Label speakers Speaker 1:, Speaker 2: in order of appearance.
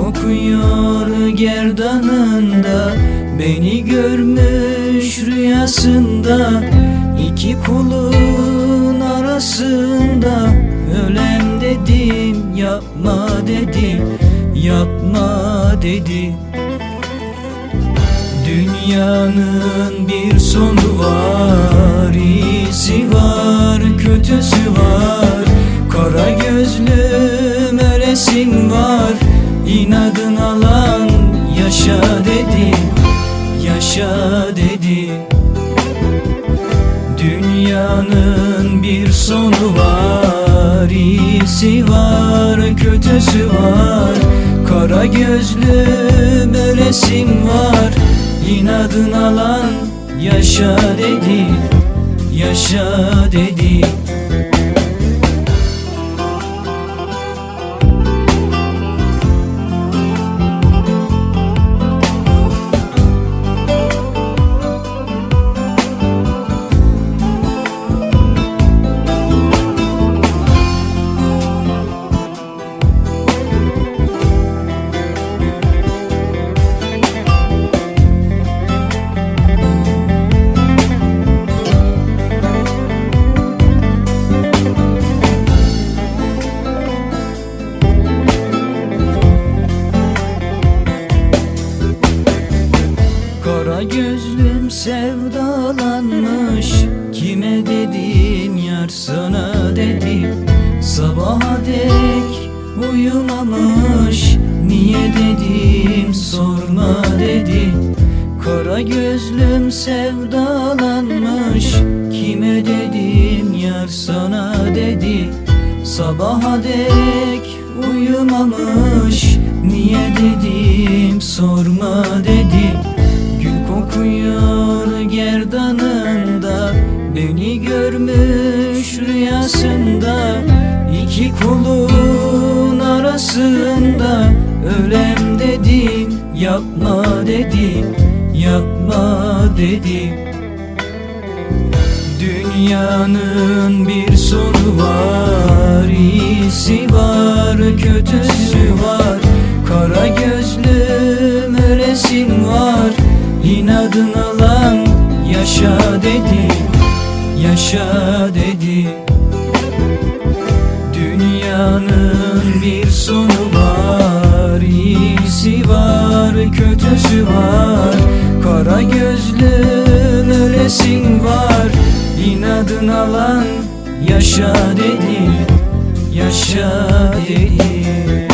Speaker 1: kokuyor gerdanında Beni görmüş rüyasında iki kulun arasında. Ölem dedim yapma dedi Yapma dedi Dünyanın bir sonu var iyisi var kötüsü var Dünyanın bir sonu var iyisi var kötüsü var. Kara gözlüm ölesin var İnadın alan yaşa dedi Yaşa dedi Kara gözlüm sevdalanmış. Kime dedim yar sana dedi. Sabaha dek uyumamış. Niye dedim sorma dedi. Kara gözlüm sevdalanmış. Kime dedim yar sana dedi. Sabaha dek uyumamış. Niye dedim sorma dedi yapma dedi Yapma dedi Dünyanın bir sonu var iyisi var kötüsü var. Kara gözlüm ölesin var İnadın alan yaşa dedi Yaşa dedi Dünyanın bir sonu var iyisi var kötüsü var. Kara gözlüm ölesin var. İnadın alan yaşa dedi Yaşa dedi